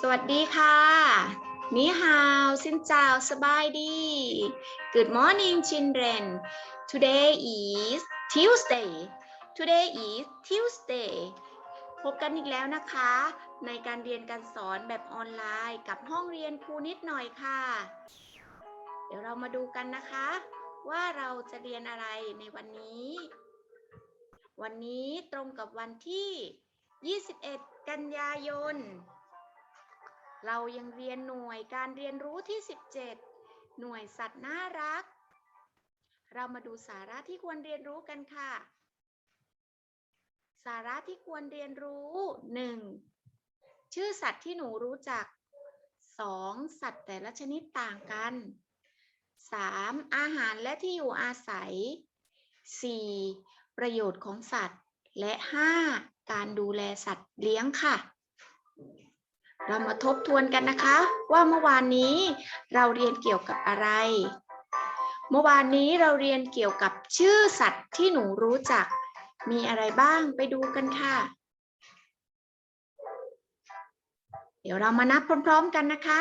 สวัสดีค่ะนี่ฮาวซินจาวสบายดี Good morning children Today is Tuesday Today is Tuesday พบกันอีกแล้วนะคะ ในการเรียนการสอนแบบออนไลน์กับห้องเรียนครูนิดหน่อยค่ะ เดี๋ยวเรามาดูกันนะคะ ว่าเราจะเรียนอะไรในวันนี้ วันนี้ตรงกับวันที่ 21 กันยายน เรายังเรียนหน่วยการเรียนรู้ที่ 17 หน่วยสัตว์น่ารัก เรามาดูสาระที่ควรเรียนรู้กันค่ะ สาระที่ควรเรียนรู้ 1. ชื่อสัตว์ที่หนูรู้จัก 2. สัตว์แต่ละชนิดต่างกัน 3. อาหารและที่อยู่อาศัย 4. ประโยชน์ของสัตว์ และ 5. การดูแลสัตว์เลี้ยงค่ะ เรามาทบทวนกันนะคะ ว่าเมื่อวานนี้เราเรียนเกี่ยวกับอะไร เมื่อวานนี้เราเรียนเกี่ยวกับชื่อสัตว์ที่หนูรู้จัก มีอะไรบ้างไปดูกันค่ะ เดี๋ยวเรามานับพร้อมๆกันนะคะ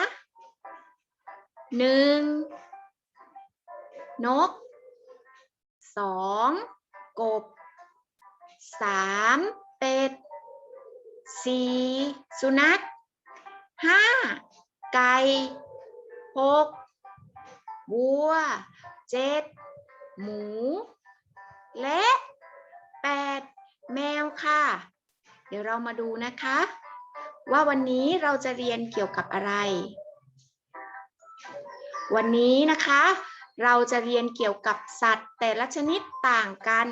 หนึ่งนกสองกบสามเป็ดสี่สุนัข ไก่หกวัวเจ็ดหมู และแปดแมวค่ะ เดี๋ยวเรามาดูนะคะ ว่าวันนี้เราจะเรียนเกี่ยวกับอะไร วันนี้นะคะเราจะเรียนเกี่ยวกับสัตว์ แต่ละชนิดต่างกัน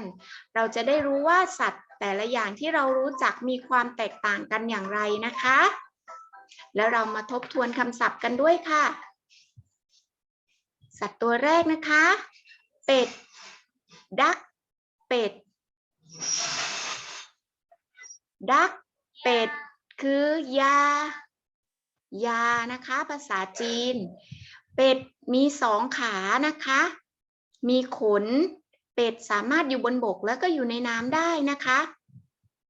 เราจะได้รู้ว่าสัตว์แต่ละอย่างที่เรารู้จักมีความแตกต่างกันอย่างไรนะคะ แล้วเรามาทบทวนคำศัพท์กันด้วยค่ะ สัตว์ตัวแรกนะคะ เป็ด ดัก เป็ด ดัก เป็ด คือยา ยานะคะ ภาษาจีน เป็ดมีสองขานะคะ มีขน เป็ดสามารถอยู่บนบกแล้วก็อยู่ในน้ำได้นะคะ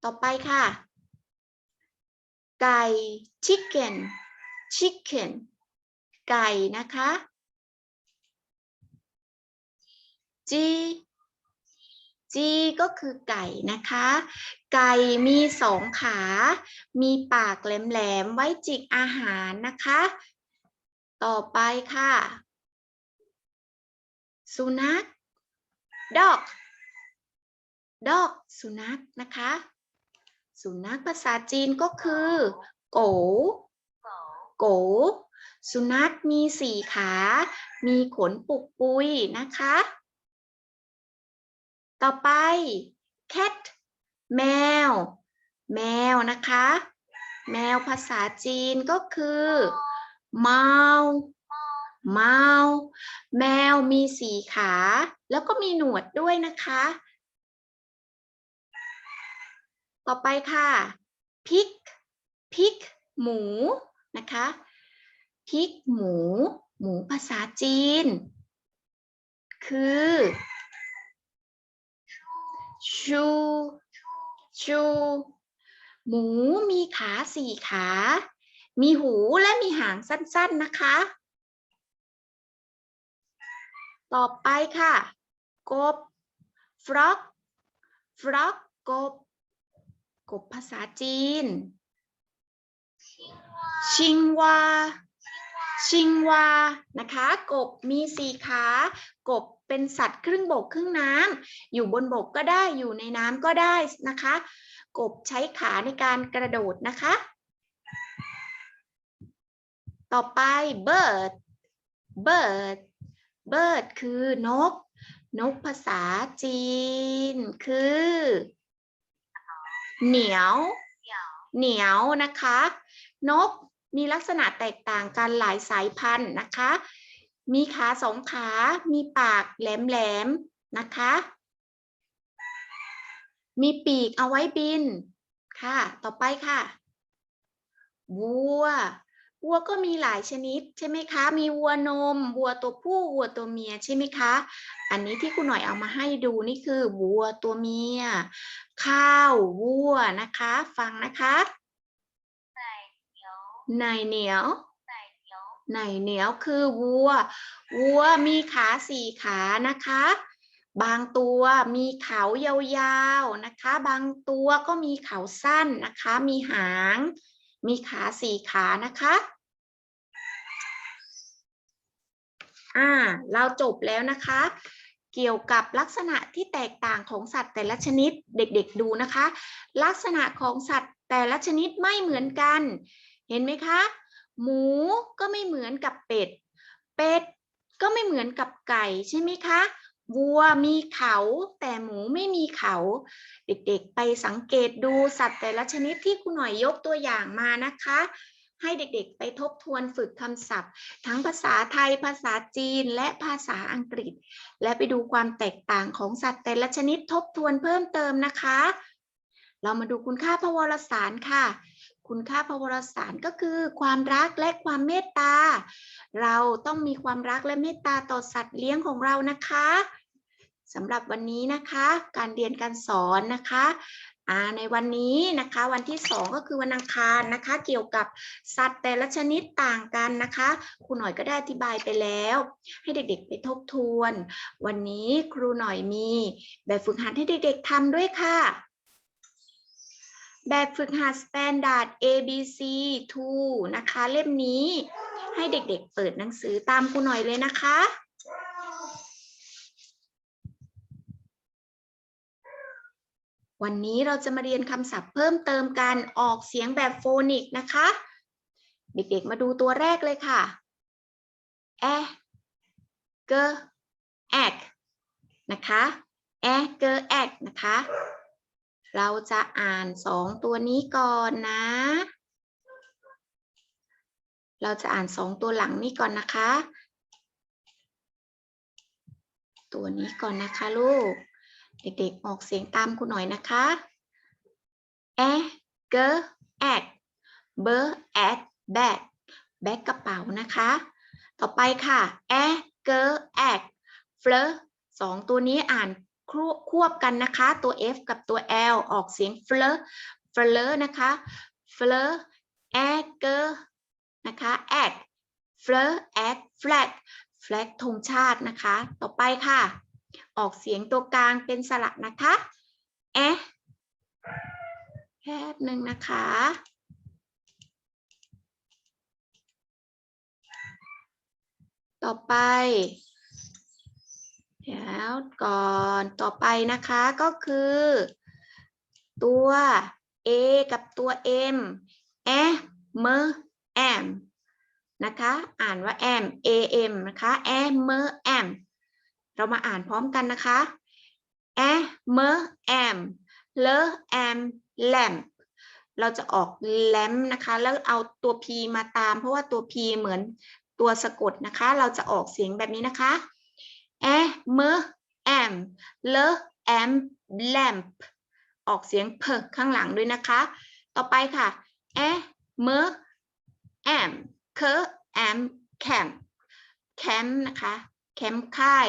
ต่อไปค่ะ ไก่ chicken chicken ไก่นะคะ G G ก็คือไก่นะคะ ไก่มีสองขา มีปากแหลมๆ ไว้จิกอาหารนะคะ ต่อไปค่ะ สุนัข dog dog สุนัขนะคะ สุนัขภาษาจีนก็คือ โกโกสุนัขมีสี่ขา มีขนปุกปุยนะคะ ต่อไป cat แมว แมวนะคะ แมวภาษาจีนก็คือเมาเมาแมวมีสี่ขา แล้วก็มีหนวดด้วยนะคะ ต่อไปค่ะพิกพิกหมูนะคะพิกหมู หมูภาษาจีน คือชูชูหมูมีขาสี่ขา มีหูและมีหางสั้นๆนะคะ ต่อไปค่ะ กบ frog frog กบ กบภาษาจีน ชิงวา ชิงวา นะคะ กบมีสี่ขา กบเป็นสัตว์ครึ่งบกครึ่งน้ำ อยู่บนบกก็ได้ อยู่ในน้ำก็ได้นะคะ กบใช้ขาในการกระโดดนะคะ ต่อไป bird bird bird คือนก นกภาษาจีนคือ เหนียว เหนียวนะคะ นกมีลักษณะแตกต่างกันหลายสายพันธุ์นะคะ มีขาสองขา มีปากแหลมๆนะคะ มีปีกเอาไว้บิน ค่ะ ต่อไปค่ะ วัว วัวก็มีหลายชนิดใช่ไหมคะ มีวัวนม วัวตัวผู้ วัวตัวเมียใช่ไหมคะ อันนี้ที่คุณหน่อยเอามาให้ดูนี่คือวัวตัวเมีย ข้าววัวนะคะ ฟังนะคะไหนเหนียวไหนเหนียวคือวัว วัวมีขาสี่ขานะคะ บางตัวมีเขายาวๆนะคะ บางตัวก็มีเขาสั้นนะคะ มีหาง มีขาสี่ขานะคะ อ่า เราจบแล้วนะคะ เกี่ยวกับลักษณะที่แตกต่างของสัตว์แต่ละชนิดเด็กๆดูนะคะ ลักษณะของสัตว์แต่ละชนิดไม่เหมือนกัน เห็นไหมคะ หมูก็ไม่เหมือนกับเป็ด เป็ดก็ไม่เหมือนกับไก่ใช่ไหมคะ วัวมีเขา แต่หมูไม่มีเขา เด็กๆ ไปสังเกตดูสัตว์แต่ละชนิดที่คุณหน่อยยกตัวอย่างมานะคะ ให้เด็กๆ ไปทบทวนฝึกคำศัพท์ ทั้งภาษาไทยภาษาจีนและภาษาอังกฤษ และไปดูความแตกต่างของสัตว์แต่ละชนิดทบทวนเพิ่มเติมนะคะ เรามาดูคุณค่าพวรสารค่ะคุณค่าพวรสารก็คือความรักและความเมตตา เราต้องมีความรักและเมตตาต่อสัตว์เลี้ยงของเรานะคะ สำหรับวันนี้นะคะ การเรียนการสอนนะคะในวันนี้นะคะวันที่สองก็คือวันอังคารนะคะ เกี่ยวกับสัตว์แต่ละชนิดต่างกันนะคะครูหน่อยก็ได้อธิบายไปแล้ว ให้เด็กๆไปทบทวน วันนี้ครูหน่อยมีแบบฝึกหัดให้เด็กๆทำด้วยค่ะ แบบฝึกหัด Standard ABC 2นะคะ เล่มนี้ให้เด็กๆเปิดหนังสือตามครูหน่อยเลยนะคะ วันนี้เราจะมาเรียนคำศัพท์เพิ่มเติมการออกเสียงแบบโฟนิกนะคะ เด็กๆมาดูตัวแรกเลยค่ะแอเกแอกนะคะแอเกแอกนะคะ เราจะอ่านสองตัวนี้ก่อนนะ เราจะอ่านสองตัวหลังนี้ก่อนนะคะ ตัวนี้ก่อนนะคะลูก เด็กๆ ออกเสียงตามคุณหน่อยนะคะแอเกอแอกเบอร์แอกแบกแบกกระเป๋านะคะ ต่อไปค่ะแอเกอแอกเฟลสองตัวนี้อ่านควบกันนะคะ ตัว F กับตัว L ออกเสียงเฟลเฟลนะคะเฟลแอเกอนะคะแอกเฟลแอกแฟลกแฟลกธงชาตินะคะ ต่อไปค่ะ ออกเสียงตัวกลางเป็นสระนะคะแอะแป๊บหนึ่งนะคะ ต่อไปเดี๋ยวก่อนต่อไปนะคะก็คือ ตัว A กับตัว M แอมแอมนะคะ อ่านว่า am am นะคะ am am เรามาอ่านพร้อมกันนะคะแอมแอมเลอแอมแลมเราจะออกแลมนะคะ แล้วเอาตัว p มาตาม เพราะว่าตัว p เหมือนตัวสะกดนะคะ เราจะออกเสียงแบบนี้นะคะแอมแอมเลอแอมแลมออกเสียงเพข้างหลังด้วยนะคะ ต่อไปค่ะแอมแอมเคอแอมแคมแคมนะคะแคมค่าย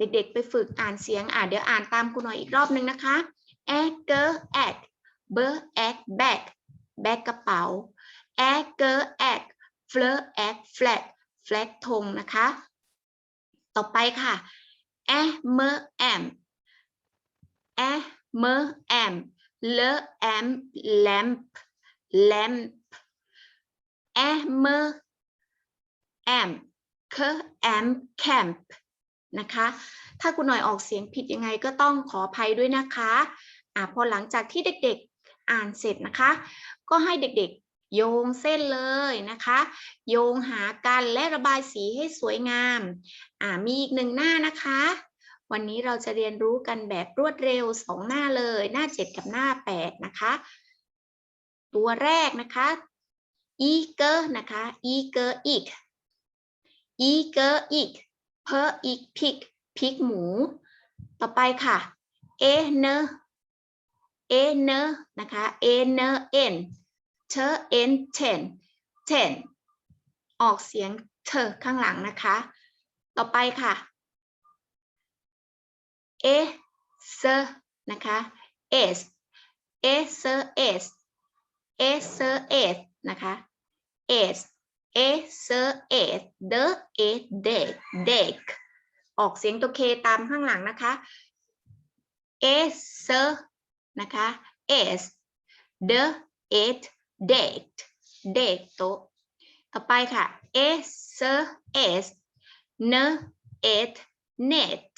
เด็กๆ ไปฝึกอ่านเสียงอ่านเดี๋ยวอ่านตามคุณหน่อยอีกรอบนึงนะคะแอเกอแอกเบอร์แอกแบกแบกกระเป๋าแอเกอแอกเฟลแอกแฟลกแฟลกธงนะคะ ต่อไปค่ะแอเมอแอมแอเมอแอมเลแอมแลมแลมแอเมอแอมเคแอมแคมป์ นะคะ ถ้าคุณหน่อยออกเสียงผิดยังไงก็ต้องขออภัยด้วยนะคะอ่าพอหลังจากที่เด็กๆอ่านเสร็จนะคะ ก็ให้เด็กๆโยงเส้นเลยนะคะ โยงหากันและระบายสีให้สวยงามอ่ามีอีกหนึ่งหน้านะคะ วันนี้เราจะเรียนรู้กันแบบรวดเร็วสองหน้าเลย หน้า 7 กับหน้า 8 นะคะ ตัวแรกนะคะอีเกอร์นะคะอีเกอร์อีกอีเกอร์อีก เพออีกพิกพิกหมู ต่อไปค่ะเอเนเอเนนะคะเอเนเอ็นเชเอเทนเทนออกเสียงเธอข้างหลังนะคะ ต่อไปค่ะ เอเซนะคะเอสเอเซเอสเอเซเอสนะคะ s a s s the s deck deck ออกเสียงตัวเคตามข้างหลังนะคะ s นะคะ s the it deck deck โตต่อไปค่ะ s s n it net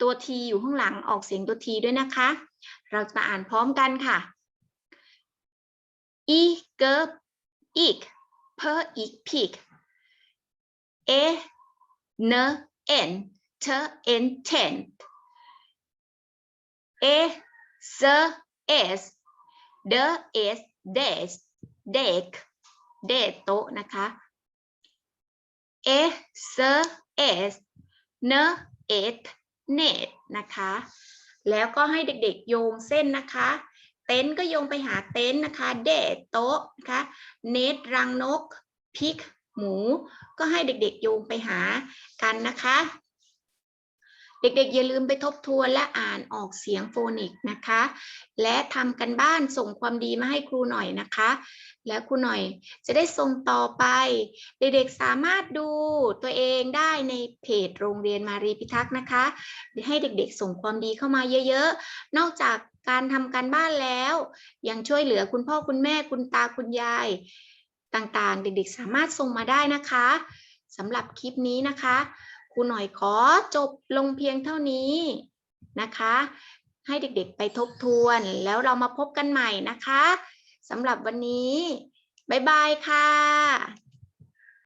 ตัว t อยู่ข้างหลังออกเสียงตัว t ด้วยนะคะ เราจะมาอ่านพร้อมกันค่ะ i g ik p ik pik e n n t n tent e s s d s desk deck เดโต๊ะนะคะ e s s n it net นะคะ แล้วก็ให้เด็กๆโยงเส้นนะคะ เต็นท์ก็โยงไปหาเต็นท์นะคะ เดทโต๊ะนะคะเนตรังนก พิก หมู ก็ให้เด็กๆโยงไปหากันนะคะ เด็กๆ อย่าลืมไปทบทวนและอ่านออกเสียงโฟนิกนะคะ และทำกันบ้านส่งความดีมาให้ครูหน่อยนะคะ แล้วครูหน่อยจะได้ส่งต่อไป เด็กๆสามารถดูตัวเองได้ในเพจโรงเรียนมารีพิทักษ์นะคะให้เด็กๆ ส่งความดีเข้ามาเยอะๆ นอกจากการทำการบ้านแล้ว ยังช่วยเหลือคุณพ่อคุณแม่คุณตาคุณยายต่างๆ เด็กๆ สามารถส่งมาได้นะคะสำหรับคลิปนี้นะคะ ครูหน่อยขอจบลงเพียงเท่านี้นะคะ ให้เด็กๆไปทบทวนแล้วเรามาพบกันใหม่นะคะสำหรับวันนี้ บ๊ายบายค่ะ